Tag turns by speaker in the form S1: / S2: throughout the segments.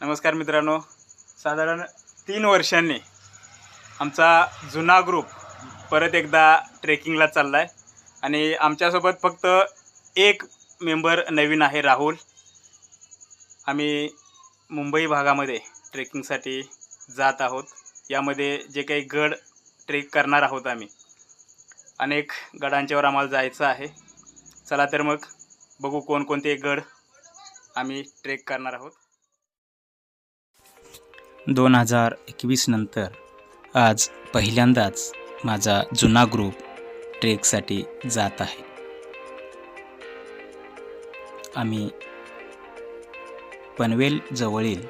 S1: नमस्कार मित्रांनो. साधारण तीन वर्षांनी आमचा जुना ग्रुप परत एकदा ट्रेकिंगला चालला आहे आणि आमच्यासोबत फक्त एक मेंबर नवीन आहे राहुल. आम्ही मुंबई भागामध्ये ट्रेकिंगसाठी जात आहोत. यामध्ये जे काही गड ट्रेक करणार आहोत आम्ही. अनेक गडांच्यावर आम्हाला जायचं आहे. चला तर मग बघू कोणकोणते गड आम्ही ट्रेक करणार आहोत. दोन हजार एकवीस नंतर आज पहिल्यांदाच माझा जुना ग्रुप ट्रेकसाठी जात आहे. आम्ही पनवेल जवळील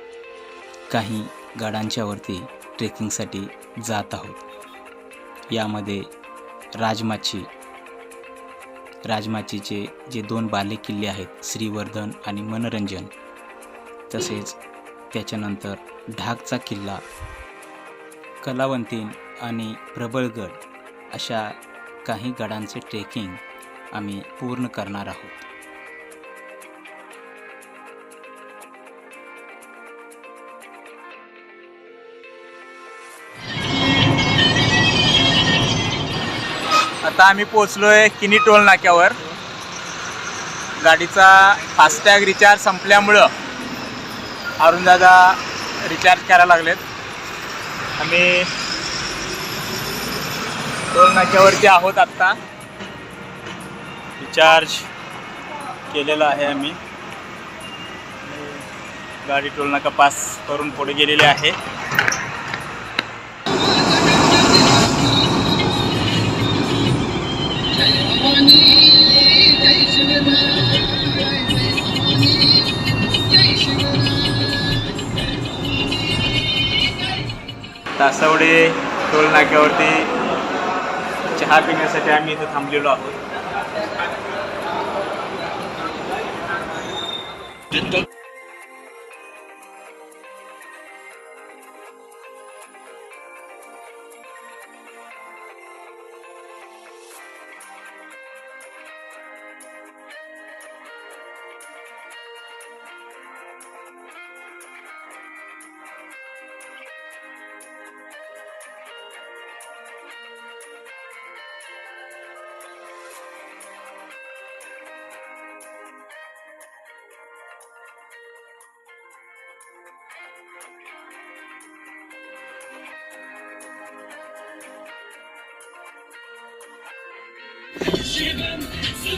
S1: काही गडांच्यावरती ट्रेकिंगसाठी जात आहोत. यामध्ये राजमाची राजमाचीचे जे दोन बालेकिल्ले आहेत श्रीवर्धन आणि मनोरंजन तसेच त्याच्यानंतर ढाकचा किल्ला कलावंतीन आणि प्रबळगड अशा काही गडांचे ट्रेकिंग आम्ही पूर्ण करणार आहोत. आता आम्ही पोचलो आहे किनी टोल नाक्यावर. गाडीचा फास्टॅग रिचार्ज संपल्यामुळं अरुणदादा रिचार्ज करायला लागलेत. आम्ही टोल नाक्यावरती आहोत आत्ता. रिचार्ज केलेला आहे आम्ही. गाडी टोल नाका पास करून पुढे गेलेली आहे. तासवडे टोल नाक्यावरती चहा पिण्यासाठी आम्ही इथं थांबलेलो आहोत.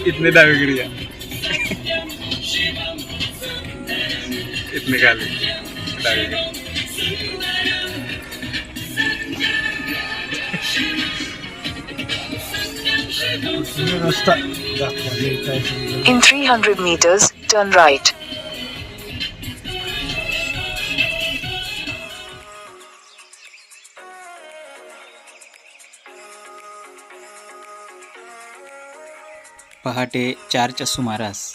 S1: इतने डावीकडे या इतने खाली डावीकडे
S2: In 300 meters, turn right.
S1: पहाटे चारच्या सुमारास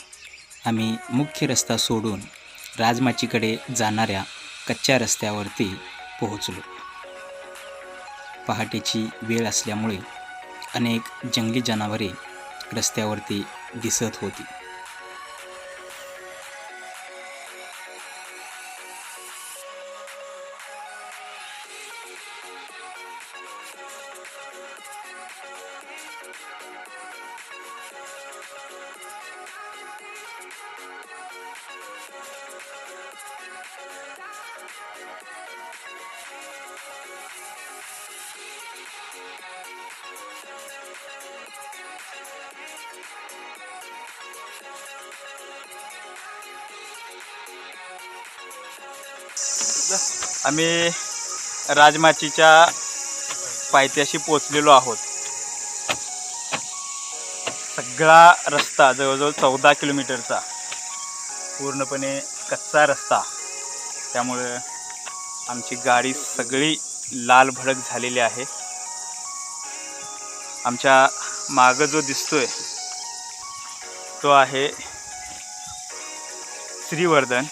S1: आम्ही मुख्य रस्ता सोडून राजमाचीकडे जाणाऱ्या कच्च्या रस्त्यावरती पोहोचलो. पहाटेची वेळ असल्यामुळे अनेक जंगली जनावरे रस्त्यावरती दिसत होती. आम्ही राजमाचीच्या पायथ्याशी पोचलेलो आहोत. सगळा रस्ता जवळजवळ चौदा किलोमीटरचा पूर्णपणे कच्चा रस्ता. त्यामुळं आमची गाडी सगळी लाल भडक झालेली आहे. आमच्या मागं जो दिसतोय तो आहे श्रीवर्धन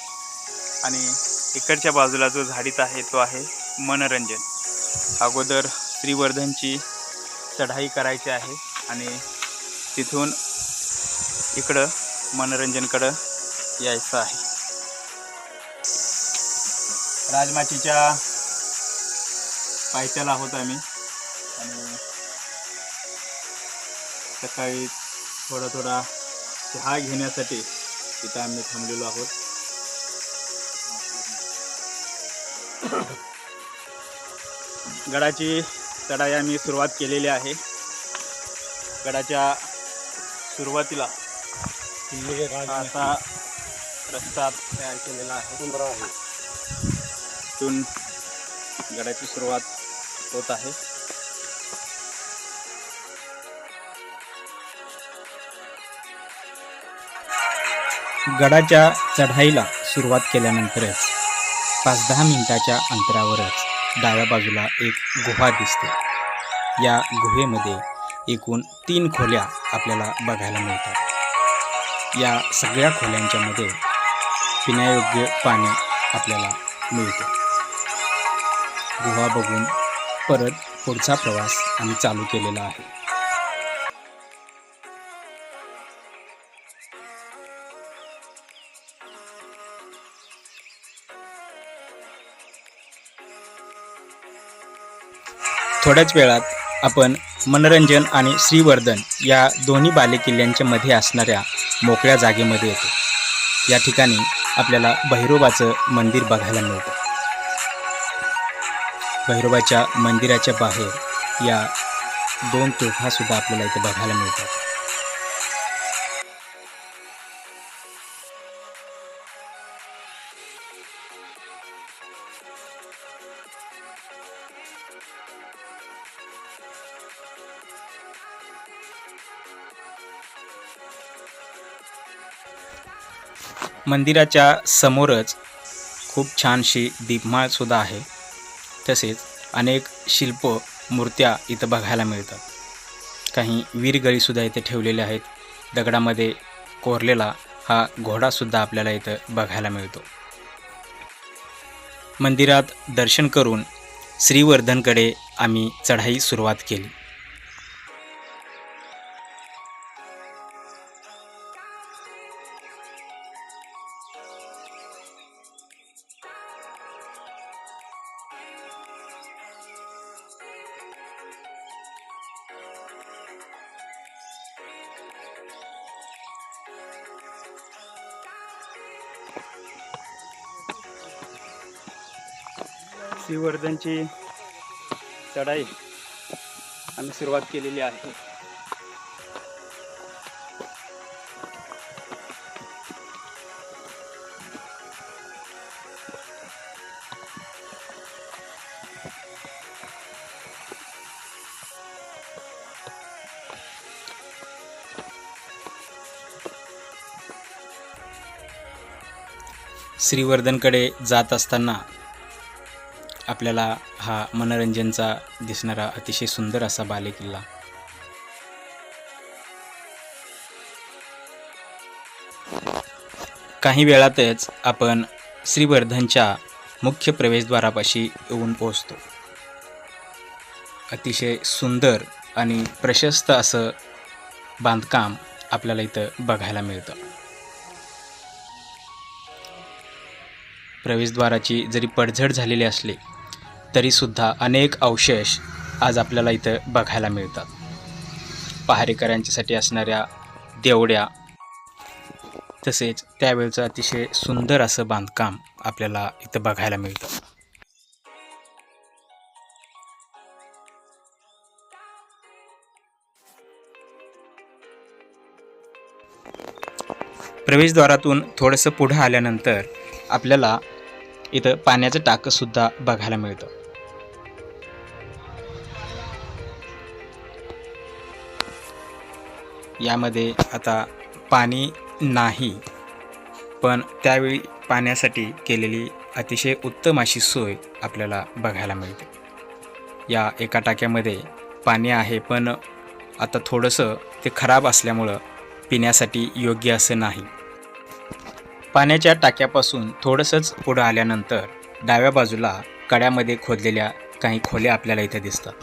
S1: आणि इकडच्या बाजूला जो झाडीत आहे तो आहे मनोरंजन. अगोदर श्रीवर्धनची चढाई करायची आहे आणि तिथून इकडं मनोरंजनकडं यायचं आहे.
S2: राजमाचीच्या पायथ्याला आहोत आम्ही. आणि सकाळी थोडा थोडा चहा घेण्यासाठी तिथं आम्ही थांबलेलो आहोत. गडाची चढाई आम्ही सुरुवात केलेली आहे. गडाच्या सुरुवातीला असा रस्ता तयार केलेला आहे. इथून गडाची सुरुवात होत आहे.
S1: गडाच्या चढाईला सुरुवात केल्यानंतरच पाच दहा मिनिटाच्या अंतरावरच डाव्या बाजूला एक गुहा दिसते. या गुहेमध्ये एकूण तीन खोल्या आपल्याला बघायला मिळतात. या सगळ्या खोल्यांच्यामध्ये पिण्यायोग्य पाणी आपल्याला मिळते. गुहा बघून परत पुढचा प्रवास आम्ही चालू केलेला आहे. थोड्याच वेळात आपण मनोरंजन आणि श्रीवर्धन या दोन्ही बालेकिल्ल्यांच्या मध्ये असणाऱ्या मोकळ्या जागेमध्ये येतो. या ठिकाणी आपल्याला भैरोबाचं मंदिर बघायला मिळतं. भैरोबाच्या मंदिराच्या बाहेर या दोन तोफासुद्धा आपल्याला इथे बघायला मिळतात. मंदिराच्या समोरच खूप छानशी दीपमाळसुद्धा आहे. तसेच अनेक शिल्प मूर्त्या इथं बघायला मिळतात. काही वीरगळीसुद्धा इथे ठेवलेले आहेत. दगडामध्ये कोरलेला हा घोडासुद्धा आपल्याला इथं बघायला मिळतो. मंदिरात दर्शन करून श्रीवर्धनकडे आम्ही चढाई सुरुवात केली.
S2: श्रीवर्धनची चढाई आम्ही सुरुवात केलेली आहे.
S1: श्रीवर्धनकडे जात असताना आपल्याला हा मनोरंजनचा दिसणारा अतिशय सुंदर असा बालेकिल्ला. काही वेळातच आपण श्रीवर्धनच्या मुख्य प्रवेशद्वारापाशी येऊन पोहोचतो. अतिशय सुंदर आणि प्रशस्त असं बांधकाम आपल्याला इथं बघायला मिळतं. प्रवेशद्वाराची जरी पडझड झालेली असली तरीसुद्धा अनेक अवशेष आज आपल्याला इथं बघायला मिळतात. पहारेकऱ्यांच्यासाठी असणाऱ्या देवड्या तसेच त्यावेळचं अतिशय सुंदर असं बांधकाम आपल्याला इथं बघायला मिळतं. प्रवेशद्वारातून थोडंसं पुढं आल्यानंतर आपल्याला इथं पाण्याचं टाकंसुद्धा बघायला मिळतं. यामध्ये आता पाणी नाही. पण त्यावेळी पाण्यासाठी केलेली अतिशय उत्तम अशी सोय आपल्याला बघायला मिळते. या एका टाक्यामध्ये पाणी आहे पण आता थोडंसं ते खराब असल्यामुळं पिण्यासाठी योग्य असं नाही. पाण्याच्या टाक्यापासून थोडंसंच पुढं आल्यानंतर डाव्या बाजूला कड्यामध्ये खोदलेल्या काही खोल्या आपल्याला इथे दिसतात.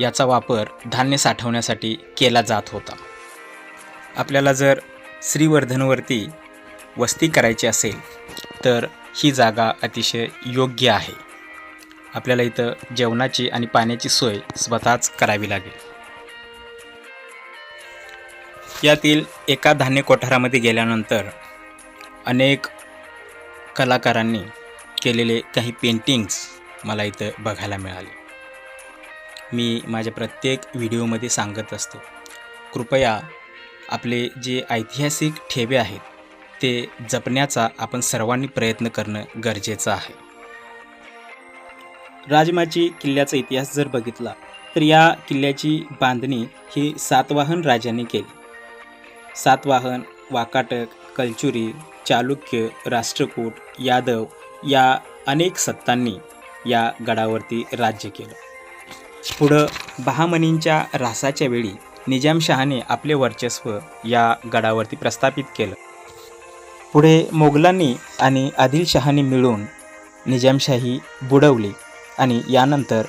S1: याचा वापर धान्य साठवण्यासाठी केला जात होता. आपल्याला जर श्रीवर्धनवरती वस्ती करायची असेल तर ही जागा अतिशय योग्य आहे. आपल्याला इथं जेवणाची आणि पाण्याची सोय स्वतःच करावी लागेल. यातील एका धान्य कोठारामध्ये गेल्यानंतर अनेक कलाकारांनी केलेले काही पेंटिंग्स मला इथं बघायला मिळाले. मी माझ्या प्रत्येक व्हिडिओमध्ये सांगत असतो. कृपया आपले जे ऐतिहासिक ठेवे आहेत ते जपण्याचा आपण सर्वांनी प्रयत्न करणं गरजेचं आहे. राजमाची किल्ल्याचा इतिहास जर बघितला तर या किल्ल्याची बांधणी ही सातवाहन राजांनी केली. सातवाहन वाकाटक कलचुरी चालुक्य राष्ट्रकूट यादव या अनेक सत्तांनी या गडावरती राज्य केलं. पुढं बहामनींच्या रासाच्या वेळी निजामशहाने आपले वर्चस्व या गडावरती प्रस्थापित केलं. पुढे मोगलांनी आणि आदिलशहाने मिळून निजामशाही बुडवली आणि यानंतर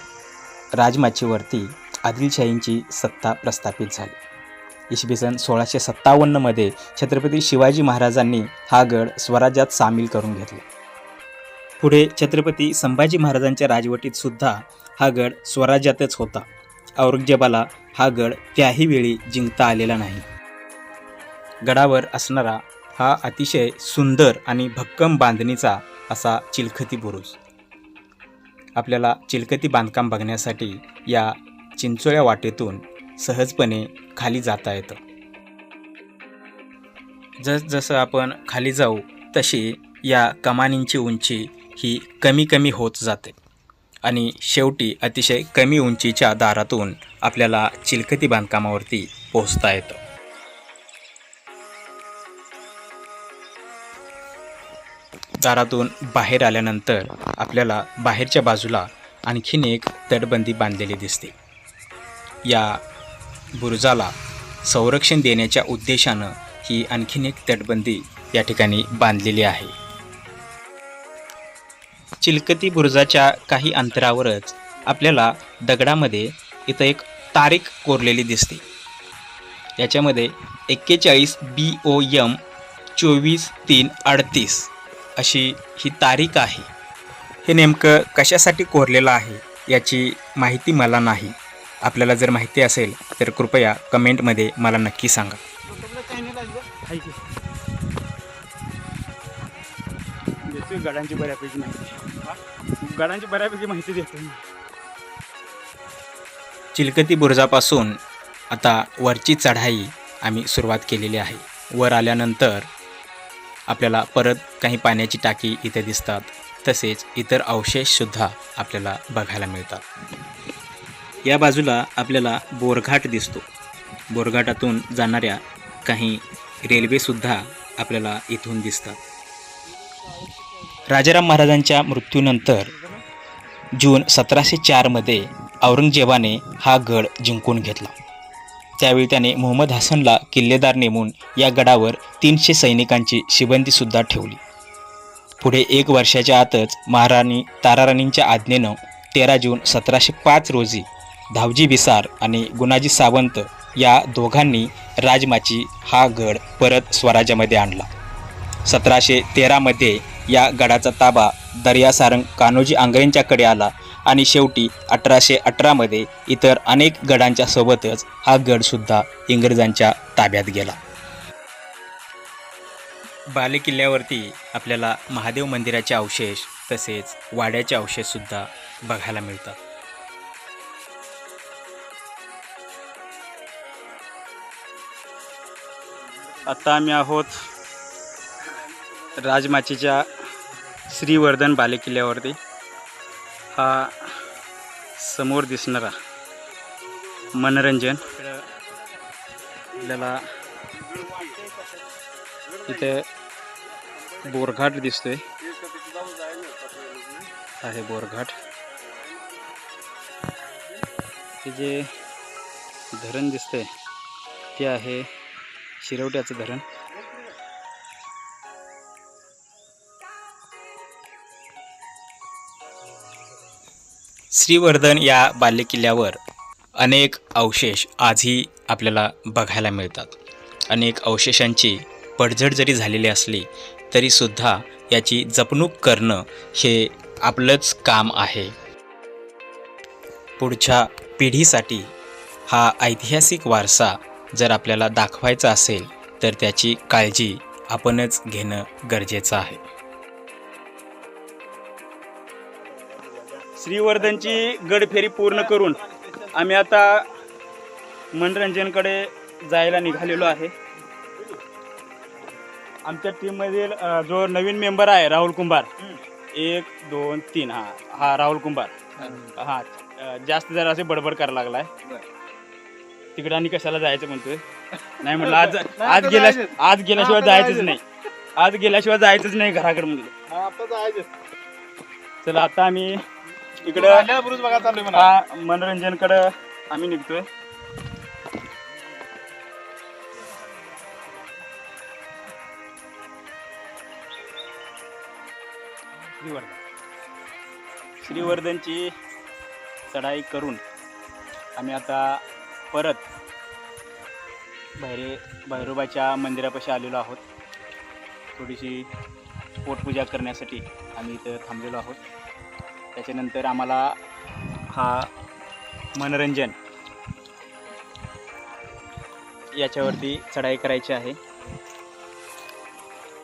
S1: राजमाचीवरती आदिलशाहींची सत्ता प्रस्थापित झाली. इसवी सन सोळाशे सत्तावन्नमध्ये छत्रपती शिवाजी महाराजांनी हा गड स्वराज्यात सामील करून घेतला. पुढे छत्रपती संभाजी महाराजांच्या राजवटीत सुद्धा हा गड स्वराज्यातच होता. औरंगजेबाला हा गड त्याही वेळी जिंकता आलेला नाही. गडावर असणारा हा अतिशय सुंदर आणि भक्कम बांधणीचा असा चिलखती बुरुज. आपल्याला चिलखती बांधकाम बघण्यासाठी या चिंचोळ्या वाटेतून सहजपणे खाली जाता येतं. जसजसं आपण खाली जाऊ तशी या कमानींची उंची ही कमी कमी होत जाते. आणि शेवटी अतिशय कमी उंचीच्या दारातून आपल्याला चिलखती बांधकामावरती पोहोचता येतं. दारातून बाहेर आल्यानंतर आपल्याला बाहेरच्या बाजूला आणखीन एक तटबंदी बांधलेली दिसते. या बुरुजाला संरक्षण देण्याच्या उद्देशानं ही आणखीन एक तटबंदी या ठिकाणी बांधलेली आहे. चिलकती बुरुजाच्या काही अंतरावरच आपल्याला दगडामध्ये इथं एक तारीख कोरलेली दिसते. याच्यामध्ये एक्केचाळीस बी ओ यम चोवीस तीन अडतीस अशी ही तारीख आहे. हे नेमकं कशासाठी कोरलेलं आहे याची माहिती मला नाही. आपल्याला जर माहिती असेल तर कृपया कमेंटमध्ये मला नक्की सांगा.
S2: गडांची बऱ्यापैकी माहिती गडांची बऱ्यापैकी माहिती देतो
S1: चिलकती बुरुजापासून आता वरची चढाई आम्ही सुरुवात केलेली आहे. वर आल्यानंतर आपल्याला परत काही पाण्याची टाकी इथे दिसतात. तसेच इतर अवशेषसुद्धा आपल्याला बघायला मिळतात. या बाजूला आपल्याला बोरघाट दिसतो. बोरघाटातून जाणाऱ्या काही रेल्वेसुद्धा आपल्याला इथून दिसतात. राजाराम महाराजांच्या मृत्यूनंतर जून सतराशे चारमध्ये औरंगजेबाने हा गड जिंकून घेतला. त्यावेळी त्याने मोहम्मद हसनला किल्लेदार नेमून या गडावर तीनशे सैनिकांची शिबंदीसुद्धा ठेवली. पुढे एक वर्षाच्या आतच महाराणी ताराराणींच्या आज्ञेनं तेरा जून सतराशे पाच रोजी धावजी बिसार आणि गुणाजी सावंत या दोघांनी राजमाची हा गड परत स्वराज्यामध्ये आणला. सतराशे तेरामध्ये या गडाचा ताबा दर्यासारंग कान्होजी आंग्रेंच्याकडे आला आणि शेवटी अठराशे अठरामध्ये इतर अनेक गडांच्या सोबतच हा गडसुद्धा इंग्रजांच्या ताब्यात गेला. बालेकिल्ल्यावरती आपल्याला महादेव मंदिराचे अवशेष तसेच वाड्याचे अवशेषसुद्धा बघायला मिळतात.
S2: आता आम्ही आहोत राजमाचीच्या श्रीवर्धन बालेकिल्ल्यावरती हा समोर दिसणारा मनोरंजन आपल्याला इथे बोरघाट दिसतोय. आहे बोरघाट. हे जे धरण दिसतंय ते आहे शिरवट्याचं धरण.
S1: श्रीवर्धन या बाल्यकिल्ल्यावर अनेक अवशेष आजही आपल्याला बघायला मिळतात. अनेक अवशेषांची पडझड जरी झालेली असली तरीसुद्धा
S2: याची जपणूक करणं हे आपलंच काम आहे. पुढच्या पिढीसाठी हा ऐतिहासिक वारसा जर आपल्याला दाखवायचा असेल तर त्याची काळजी आपणच घेणं गरजेचं आहे.
S1: श्रीवर्धनची गडफेरी पूर्ण करून आम्ही आता मनोरंजनकडे जायला निघालेलो आहे. आमच्या टीममधील जो नवीन मेंबर आहे राहुल कुंभार. एक दोन तीन हा हा राहुल कुंभार. हा जास्त जरा असे बडबड करायला लागलाय. तिकडे आणि कशाला जायचं म्हणतोय? नाही म्हणलं आज आज गेल्या आज गेल्याशिवाय जायचंच नाही. आज गेल्याशिवाय जायचंच नाही घराकडे म्हणलं. चला आता आम्ही इकडं हा मनोरंजनकडं आम्ही निघतोय. श्रीवर्धन श्रीवर्धनची चढाई करून आम्ही आता परत भैरे भैरोबाच्या मंदिरापाशी आलेलो आहोत. थोडीशी पोटपूजा करण्यासाठी आम्ही इथं थांबलेलो आहोत. त्याच्यानंतर आम्हाला हा मनोरंजन याच्यावरती चढाई करायची आहे.